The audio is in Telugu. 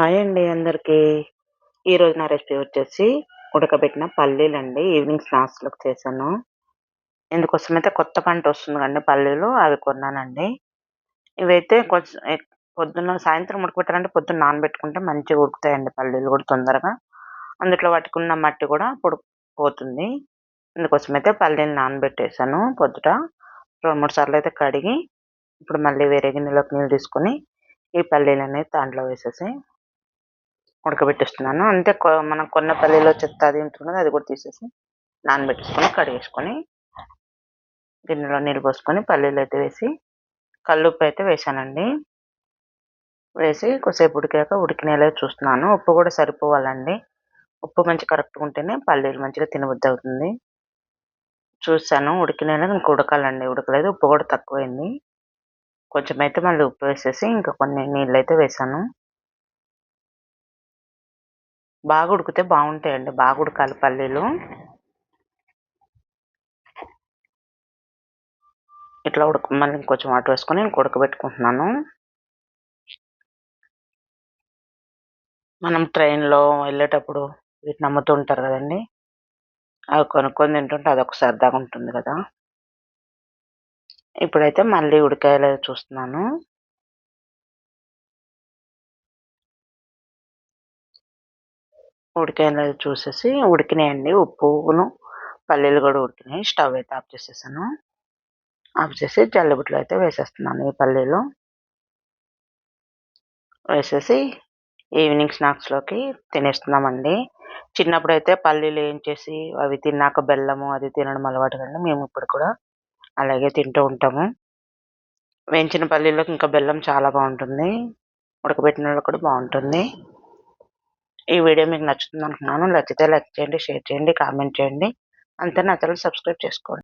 హాయ్ అండి అందరికీ. ఈరోజు నా రెసిపీ వచ్చేసి ఉడకబెట్టిన పల్లీలు అండి ఈవినింగ్ స్నాక్స్లోకి చేశాను. ఇందుకోసమైతే కొత్త పంట వస్తుంది కండి పల్లీలు అవి కొన్నానండి. ఇవైతే కొంచెం పొద్దున్న సాయంత్రం ఉడకబెట్టాలంటే పొద్దున్న నానబెట్టుకుంటే మంచిగా ఉడుకుతాయండి పల్లీలు కూడా తొందరగా. అందులో పట్టుకున్న మట్టి కూడా పొడు పోతుంది ఇందుకోసమైతే పల్లీలు నానబెట్టేశాను పొద్దుట. రెండు మూడు సార్లు అయితే కడిగి ఇప్పుడు మళ్ళీ వేరే గిన్నెలోకి నీళ్ళు తీసుకొని ఈ పల్లీలు అనేది దాంట్లో వేసేసి ఉడకబెట్టిస్తున్నాను. అంటే మనం కొన్న పల్లీలో చెత్త అది ఉంటుంది అది కూడా తీసేసి నానబెట్టేసుకొని కడిగేసుకొని గిన్నెలో నీళ్ళు పోసుకొని పల్లీలు అయితే వేసి కల్లుప్పు అయితే వేసానండి వేసి కొద్దిసేపు ఉడికాక ఉడికినేలా చూస్తున్నాను. ఉప్పు కూడా సరిపోవాలండి. ఉప్పు మంచి కరెక్ట్గా ఉంటేనే పల్లీలు మంచిగా తినబుద్ధి అవుతుంది. చూసాను ఉడికినేలా ఇంక ఉడకాలండి. ఉడకలేదు ఉప్పు కూడా తక్కువైంది. కొంచెం అయితే మళ్ళీ ఉప్పు వేసేసి ఇంకా కొన్ని నీళ్ళు అయితే వేసాను బాగా ఉడికితే బాగుంటాయండి బాగా ఉడకాలి పల్లీలు. ఇట్లా ఉడక మళ్ళీ ఇంకొంచెం వాటర్ వేసుకొని ఇంక ఉడకబెట్టుకుంటున్నాను. మనం ట్రైన్లో వెళ్ళేటప్పుడు వీటిని అమ్ముతూ ఉంటారు కదండి. అవి కొనుక్కొని తింటుంటే అదొక సరదాగా ఉంటుంది కదా. ఇప్పుడైతే మళ్ళీ ఉడికాయలు చూస్తున్నాను. ఉడికాయలు చూసేసి ఉడికినాయండి. ఉప్పును పల్లీలు కూడా ఉడికినాయి. స్టవ్ అయితే ఆఫ్ చేసేసాను. ఆఫ్ చేసి జల్లబుట్లు అయితే వేసేస్తున్నాను ఈ పల్లీలు. వేసేసి ఈవినింగ్ స్నాక్స్లోకి తినేస్తున్నామండి. చిన్నప్పుడు అయితే పల్లీలు వేయించేసి అవి తిన్నాక బెల్లము అది తినడం అలవాటు కానీ మేము ఇప్పుడు కూడా అలాగే తింటూ ఉంటాము. వేయించిన పల్లీలోకి ఇంకా బెల్లం చాలా బాగుంటుంది. ఉడకబెట్టిన కూడా బాగుంటుంది. ఈ వీడియో మీకు నచ్చుతుంది అనుకున్నాను నచ్చితే లైక్ చేయండి షేర్ చేయండి కామెంట్ చేయండి. అంతే నా ఛానల్ సబ్స్క్రైబ్ చేసుకోండి.